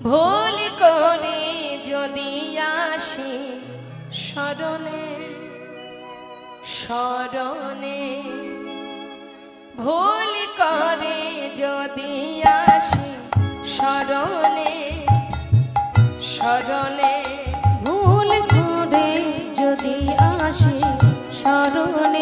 ভুল করে যদি আসি স্মরণে স্মরণে। ভুল করে যদি আসি স্মরণে স্মরণে। ভুল করে যদি আসি স্মরণে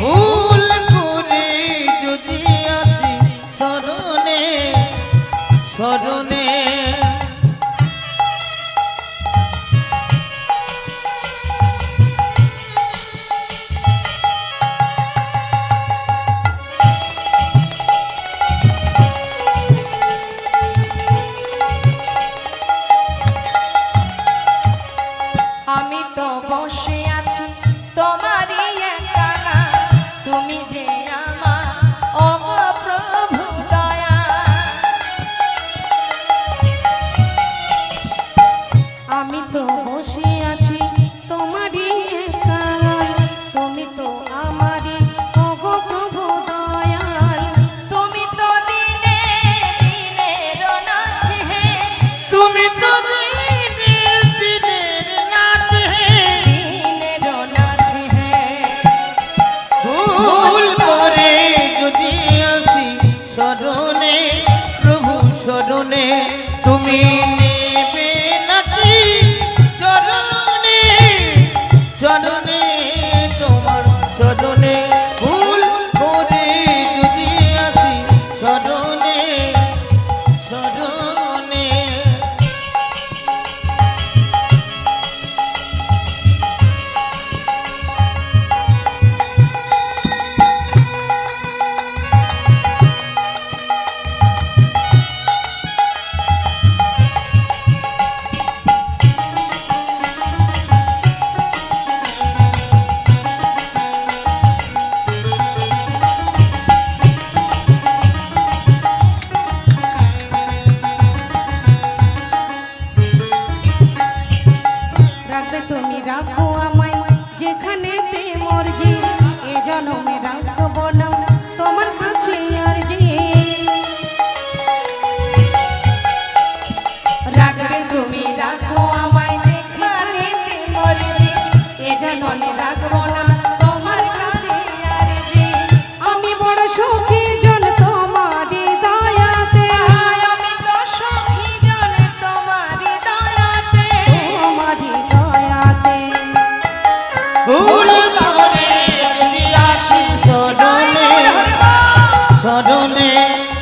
ভুল স্মরণে to don't it. রাখো আমায় যেখানে তে মর্জি এ তোমার কাছে আর যে। রাখবে তুমি রাখো আমায় মনে